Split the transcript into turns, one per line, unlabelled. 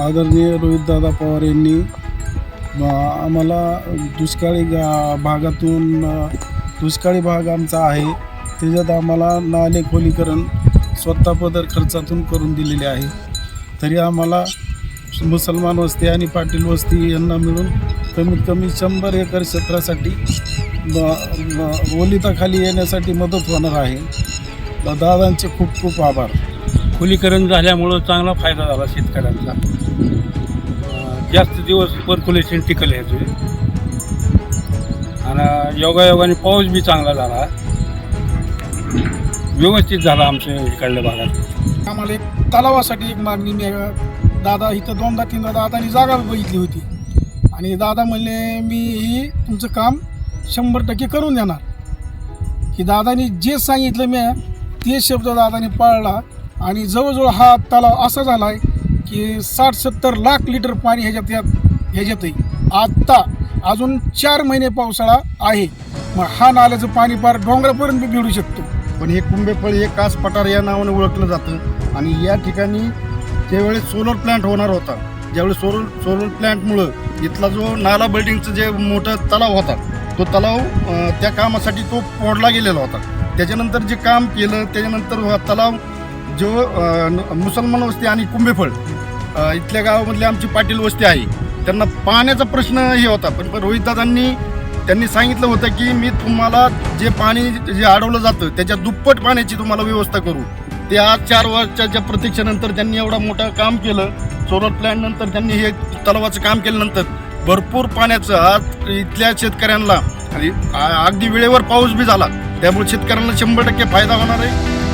आदरणीय रोहितदादा पवार यांनी आम्हाला दुष्काळी गा भागातून दुष्काळी भाग आमचा आहे. त्याच्यात आम्हाला नाले खोलीकरण स्वतः पदर खर्चातून करून दिलेले आहे. तरी आम्हाला मुसलमान वस्ती आणि पाटील वस्ती यांना मिळून कमीत कमी शंभर एकर क्षेत्रासाठी ओलिताखाली येण्यासाठी मदत होणार आहे. दादांचे खूप खूप आभार.
खुलीकरण झाल्यामुळं चांगला फायदा झाला शेतकऱ्यांचा. जास्त दिवस पर्क्युलेशन टिकलं ह्याचे आणि योगायोगाने पाऊस बी चांगला झाला. व्यवस्थित झाला आमच्या इकडल्या भागात.
आम्हाला एक तलावासाठी एक मागणी मी दादा इथं दोनदा तीनदा दादानी जागा बघितली होती. आणि दादा म्हणले मी ही तुमचं काम शंभर टक्के करून देणार. की दादानी जे सांगितलं मी ते शब्द दादानी पाळला. आणि जवळजवळ हा तलाव असा झाला आहे की साठ सत्तर लाख लिटर पाणी ह्याच्यात यात ह्याच्यातही आत्ता अजून चार महिने पावसाळा आहे. मग हा नाल्याचं पाणी पार डोंगरापर्यंत भिडू शकतो.
पण हे कुंभेफळ हे कास पठार या नावाने ओळखलं जातं. आणि या ठिकाणी ज्यावेळेस सोलर प्लांट होणार होता ज्यावेळेस सोलर सोलर प्लांटमुळं इथला जो नाला बिल्डिंगचं जे मोठं तलाव होता तो तलाव त्या कामासाठी तो फोडला गेलेला होता. त्याच्यानंतर जे काम केलं त्याच्यानंतर तलाव जो न- मुसलमान वस्ती आणि कुंभेफळ इथल्या गावामधली आमची पाटील वस्ती आहे. त्यांना पाण्याचा प्रश्न हे होता. पण रोहितदादांनी त्यांनी सांगितलं होतं की मी तुम्हाला जे पाणी जे अडवलं जातं त्याच्या दुप्पट पाण्याची तुम्हाला व्यवस्था करू. ते आज चार वर्षाच्या प्रतीक्षेनंतर त्यांनी एवढा मोठं काम केलं. सोलर प्लॅन नंतर त्यांनी हे तलावाचं काम केल्यानंतर भरपूर पाण्याचं आज इथल्या शेतकऱ्यांना आणि अगदी वेळेवर पाऊस बी झाला. त्यामुळे शेतकऱ्यांना शंभर टक्के फायदा होणार आहे.